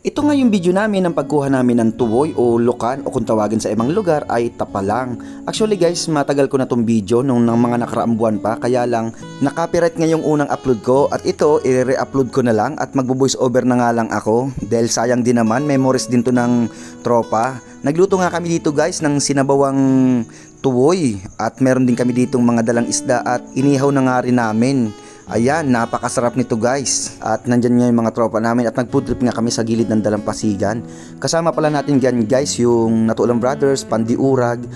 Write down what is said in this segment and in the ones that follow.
Ito nga yung video namin ng pagkuha namin ng tuwoy o lukan o kung tawagin sa ibang lugar ay tapalang. Actually guys, matagal ko na tong video nung ng mga nakaraang buwan pa kaya lang nakapiright nga yung unang upload ko at ito i-re-upload ko na lang at magbo-voice over na nga lang ako dahil sayang din naman memories din to ng tropa. Nagluto nga kami dito guys ng sinabawang tuwoy at meron din kami ditong mga dalang isda at inihaw na nga rin namin. Ayan, napakasarap nito guys. At nandyan nga yung mga tropa namin at nag-food trip nga kami sa gilid ng Dalampasigan. Kasama pala natin dyan guys yung Natulang Brothers, Pandi Urag,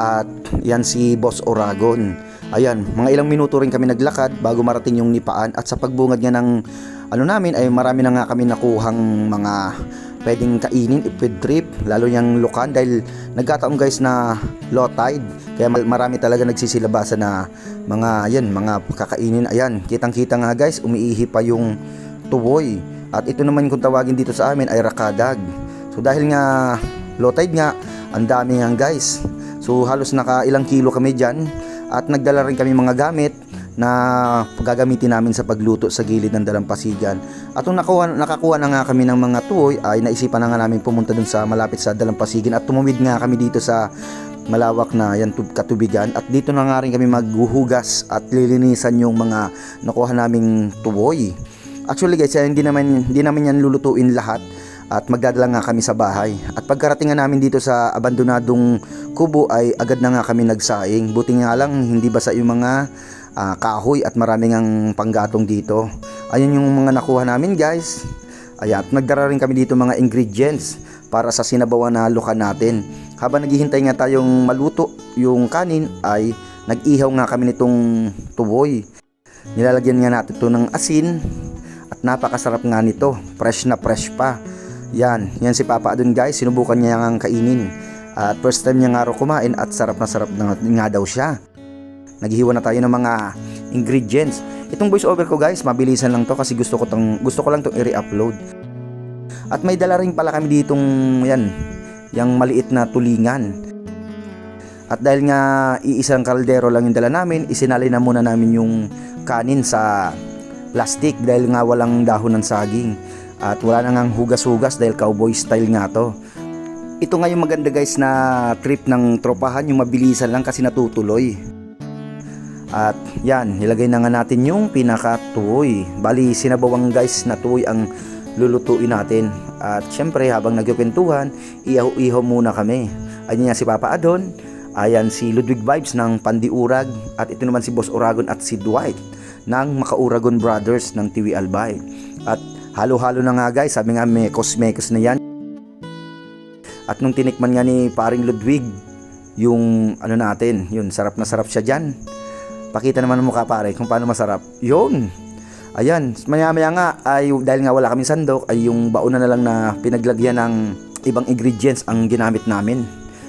at yan si Boss Oragon. Ayan, mga ilang minuto rin kami naglakad bago marating yung nipaan at sa pagbungad nga ng ano namin ay marami na nga kami nakuhang mga pwedeng kainin food trip lalo yung lukan dahil nagkataon guys na low tide. Kaya marami talaga nagsisilabasa na mga yan mga kakainin. Ayan kitang kita nga guys umiihi pa yung tuwoy at ito naman kung tawagin dito sa amin ay rakadag so dahil nga low tide nga ang dami nga guys. So halos naka ilang kilo kami dyan. At nagdala rin kami mga gamit na gagamitin namin sa pagluto sa gilid ng dalampasigan. At nung nakuha, nakakuha na nga kami ng mga tuwoy ay naisipan na nga namin pumunta dun sa malapit sa dalampasigan at tumawid nga kami dito sa malawak na yan tub- katubigan at dito na nga rin kami maghuhugas at lilinisan yung mga nakuha naming tuwoy. Actually guys, hindi naman hindi naman yan lulutuin lahat at magdadala nga kami sa bahay. At pagkarating nga namin dito sa abandonadong kubo ay agad na nga kami nagsaing. Buti nga lang hindi basa yung mga ah, kahoy at maraming ang panggatong dito. Ayun yung mga nakuha namin guys. Ayan, at nagdara rin kami dito mga ingredients para sa sinabawan na luka natin. Habang naghihintay nga tayong maluto yung kanin ay nag-ihaw nga kami nitong tuboy. Nilalagyan nga natin ito ng asin at napakasarap nga nito. Fresh na fresh pa. Yan, yan si Papa dun guys, sinubukan niya nga kainin. At first time niya nga raw kumain at sarap na sarap na nga daw siya. Naghihiwa na tayo ng mga ingredients. Itong voice over ko guys, mabilisan lang to kasi gusto ko tong gusto ko lang tong i-re-upload. At may dala rin pala kami ditong yan, yung maliit na tulingan. At dahil nga iisang kaldero lang yung dala namin, isinali na muna namin yung kanin sa plastic dahil nga walang dahon ng saging. At wala na ngang hugas-hugas dahil cowboy style nga to. Ito nga yung maganda guys na trip ng tropahan, yung mabilisan lang kasi natutuloy. At yan, nilagay na nga natin yung pinakatuoy. Bali, sinabawang guys na tuoy ang lulutuin natin. At syempre, habang nagkukwentuhan, ihaw-ihaw muna kami. Ayun nga si Papa Adon, ayan si Ludwig Vibes ng Pandiurag, at ito naman si Boss Oragon at si Dwight ng Makauragon Brothers ng TV Albay. At halo-halo na nga guys, sabi nga mekos-mekos na yan. At nung tinikman nga ni paring Ludwig, yung ano natin, yun, sarap na sarap siya dyan. Pakita naman ng mukha pare kung paano masarap. Yun. Ayan, maya-maya nga ay dahil nga wala kaming sandok ay yung baon na lang na pinaglagyan ng ibang ingredients ang ginamit namin.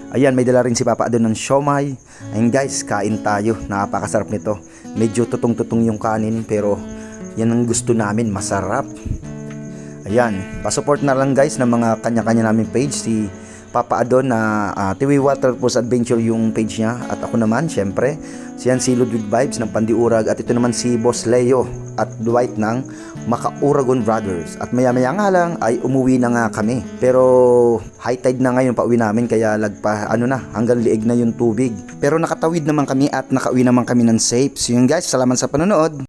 Ayan, may dala rin si Papa doon ng siomay. Ayun guys, kain tayo. Napakasarap nito. Medyo tutong-tutong yung kanin pero yan ang gusto namin, masarap. Ayan, pasupport na lang guys ng mga kanya-kanya namin page si Papa Adon na uh, Tiwi Waterfalls Adventure yung page niya. At ako naman syempre siyan si Ludwig Vibes ng Pandiurag. At ito naman si Boss Leo at Dwight ng Makauragon Brothers. At maya maya nga lang ay umuwi na nga kami. Pero high tide na ngayon pauwi namin kaya lagpa ano na hanggang liig na yung tubig. Pero nakatawid naman kami at nakauwi naman kami ng safe. So yun guys salamat sa panonood